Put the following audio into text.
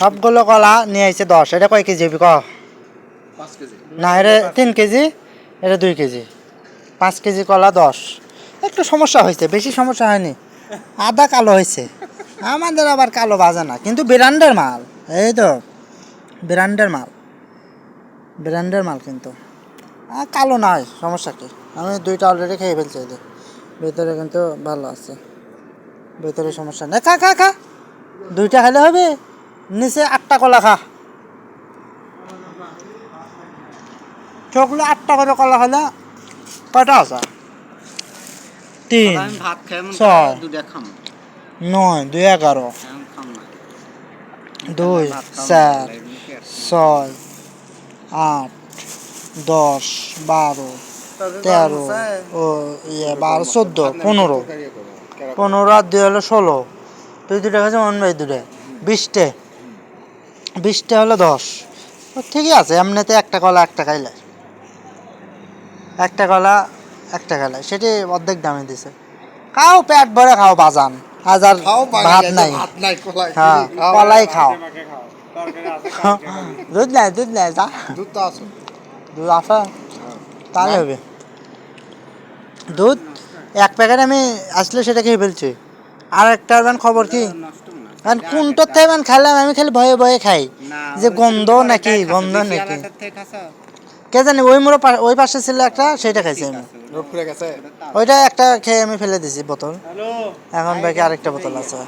সবগুলো কলা নিয়ে আইছে দশ। এটা কয় কেজি হবি ক? না এটা তিন কেজি এটা দুই কেজি। পাঁচ কেজি কলা দশ। একটু সমস্যা হয়েছে বেশি সমস্যা হয়নি। আদা কালো হয়েছে। আমাদের আবার কালো বাজে না কিন্তু ব্র্যান্ডের মাল। এই তো ব্র্যান্ডের মাল। ব্র্যান্ডের মাল কিন্তু। কালো নয় সমস্যা কি? আমি দুইটা অলরেডি খেয়ে ফেলছি এদের ভেতরে কিন্তু ভালো আছে। ভেতরে সমস্যা নেই। খা খা খা। দুইটা খেলে হবে? নিচে আটটা কলা খা। চকলে আটটা করে কলা খেলে কয়টা আছে? তিন ছয়। নয় দুই এগারো দুই চার। ছয় আট দশ বারো তেরো ও ইয়ে বারো চোদ্দ পনেরো। পনেরো আর দুই হলো ষোলো। তুই দুটো খাচ্ছি মন ভাই দুটো বিশটে। বিশটে হলো দশ। ঠিকই আছে এমনিতে একটা কলা একটা খাইলে। একটা কলা একটা খাইলে। সেটি অর্ধেক দামে দিছে। খাও পেট ভরে খাও বাজান। আজ আর ভাত নাই। ভাত নাই কলাই হ্যাঁ কলাই খাও। দুধ নাই দুধ নাই যা। দুধ তো আছে। দুধ আছে? তাহলে হবে। দুধ এক প্যাকেট আমি আসলে সেটা খেয়ে ফেলছি। আর একটা খবর কি? কারণ কোনটার থেকে মানে খেলাম আমি খালি ভয়ে ভয়ে খাই। যে গন্ধ নাকি গন্ধ নাকি। কে জানি ওই মোড় ওই পাশে ছিল একটা সেটা খাইছি আমি। ওইটা একটা খেয়ে আমি ফেলে দিছি বোতল। এখন বাকি আরেকটা বোতল আছে।